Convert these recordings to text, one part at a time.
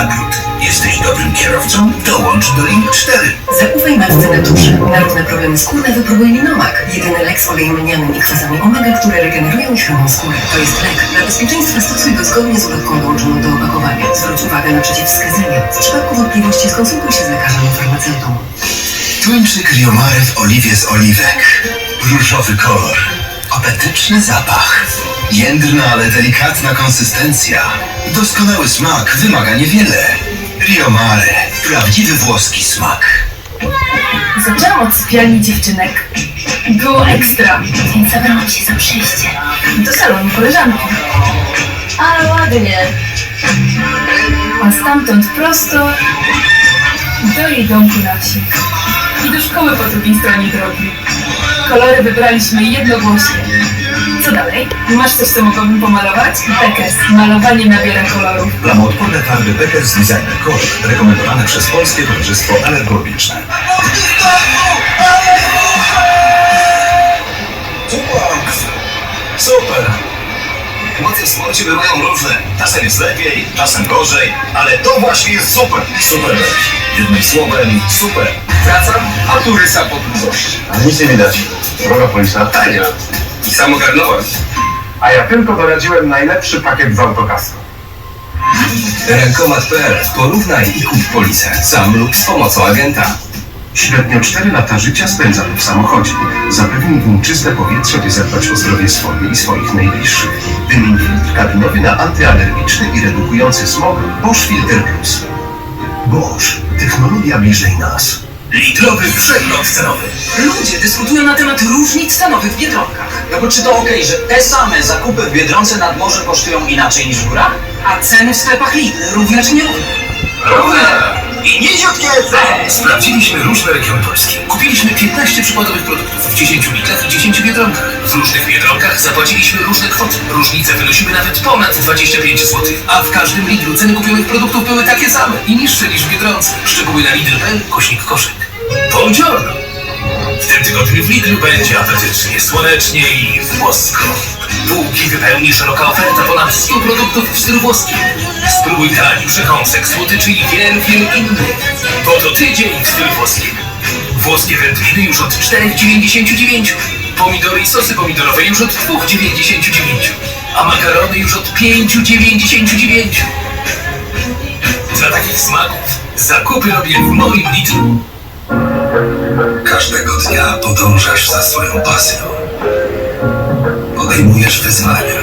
Naprzód. Jesteś dobrym kierowcą? Dołącz do Link 4. Zaufaj matce naturze. Na różne problemy skórne wypróbuj Linomak. Jedyny lek z olejem lnianym i kwasami omega, które regenerują i chronią skórę. To jest lek. Dla bezpieczeństwa stosuj go zgodnie z ulotką dołączoną do opakowania. Zwróć uwagę na przeciwwskazania. W przypadku wątpliwości skonsultuj się z lekarzem lub farmaceutą. Tuńczyk Riomary w oliwie z oliwek. Różowy kolor. Apetyczny zapach. Jędrna, ale delikatna konsystencja. Doskonały smak wymaga niewiele. Riomare. Prawdziwy włoski smak. Zaczęłam od sypialni dziewczynek. Było ekstra, więc zabrałam się za przejście. Do salonu koleżanki. Ale ładnie. A stamtąd prosto do jej domku na wsi. I do szkoły po drugiej stronie drogi. Kolory wybraliśmy jednogłośnie. Co dalej? Masz coś, co mogłabym pomalować? Bekes. Malowanie nabiera kolorów. Plamoodporne farby Beckers Designer Color rekomendowane przez Polskie Towarzystwo Alergologiczne. Super! Emocje w sporcie bywają różne. Czasem jest lepiej, czasem gorzej, ale to właśnie jest super! Super! Jednym słowem, super! Wracam, a tu rysa po długości. Nic nie widać. Droga polisa. Tania. I sam ogarnąłem. A ja tylko doradziłem najlepszy pakiet z autokasu. Rękomat.pl. Porównaj i kup polisę. Sam lub z pomocą agenta. Średnio 4 lata życia spędzamy w samochodzie. Zapewni im czyste powietrze, by zadbać o zdrowie swoje i swoich najbliższych. Wymień filtr kabinowy na antyalergiczny i redukujący smog Bosch Filter Plus. Bosch. Technologia bliżej nas. Litrowy przegląd cenowy. Ludzie dyskutują na temat różnic cenowych w Biedronkach. No bo czy to okej, że te same zakupy w Biedronce nad morze kosztują inaczej niż w górach? A ceny w sklepach Lidl równe czy nierówne? I niziutkie Sprawdziliśmy różne regiony Polski. Kupiliśmy 15 przykładowych produktów w 10 litrach i 10 biedronkach. W różnych biedronkach zapłaciliśmy różne kwoty. Różnice wynosiły nawet ponad 25 zł. A w każdym Lidlu ceny kupionych produktów były takie same i niższe niż w Biedronce. Szczegóły na Lidl.pl, kośnik koszyk. Buongiorno! W tym tygodniu w Lidlu będzie apetycznie, słonecznie i włosko. Półki wypełni szeroka oferta ponad 100 produktów w stylu włoskim. Spróbuj tani przekąsek, słodyczy i wielu, wielu innych. Bo to tydzień w stylu włoskim. Włoskie wędliny już od 4,99. Pomidory i sosy pomidorowe już od 2,99. A makarony już od 5,99. Dla takich smaków zakupy robię w moim Lidlu. Każdego dnia podążasz za swoją pasją. Podejmujesz wyzwania.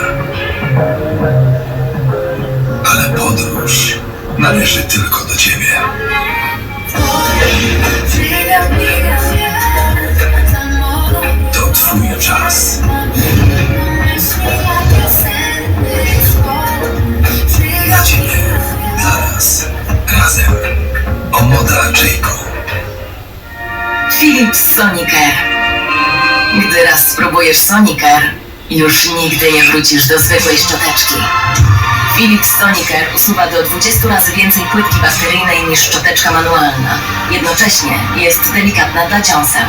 Ale podróż należy tylko do ciebie. To twój czas. Filip Soniker. Gdy raz spróbujesz Soniker, już nigdy nie wrócisz do zwykłej szczoteczki. Philips Soniker usuwa do 20 razy więcej płytki bakteryjnej niż szczoteczka manualna. Jednocześnie jest delikatna dla dziąseł.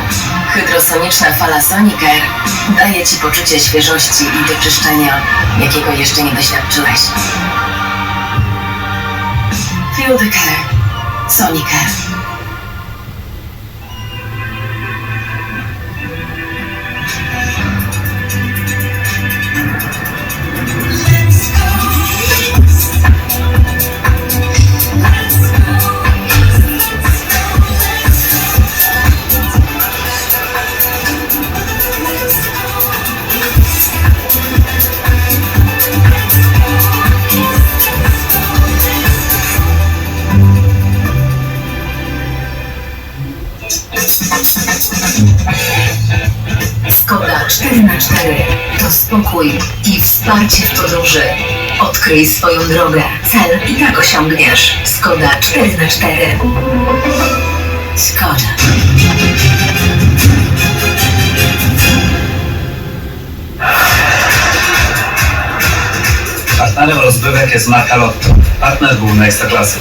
Hydrosoniczna fala Soniker daje Ci poczucie świeżości i doczyszczenia, jakiego jeszcze nie doświadczyłeś. Field Care. Soniker. 4 na 4 to spokój i wsparcie w podróży. Odkryj swoją drogę, cel i tak osiągniesz. Skoda 4 na 4 Skoda. Partnerem rozgrywek jest marka Lotto, partner główny Ekstraklasy.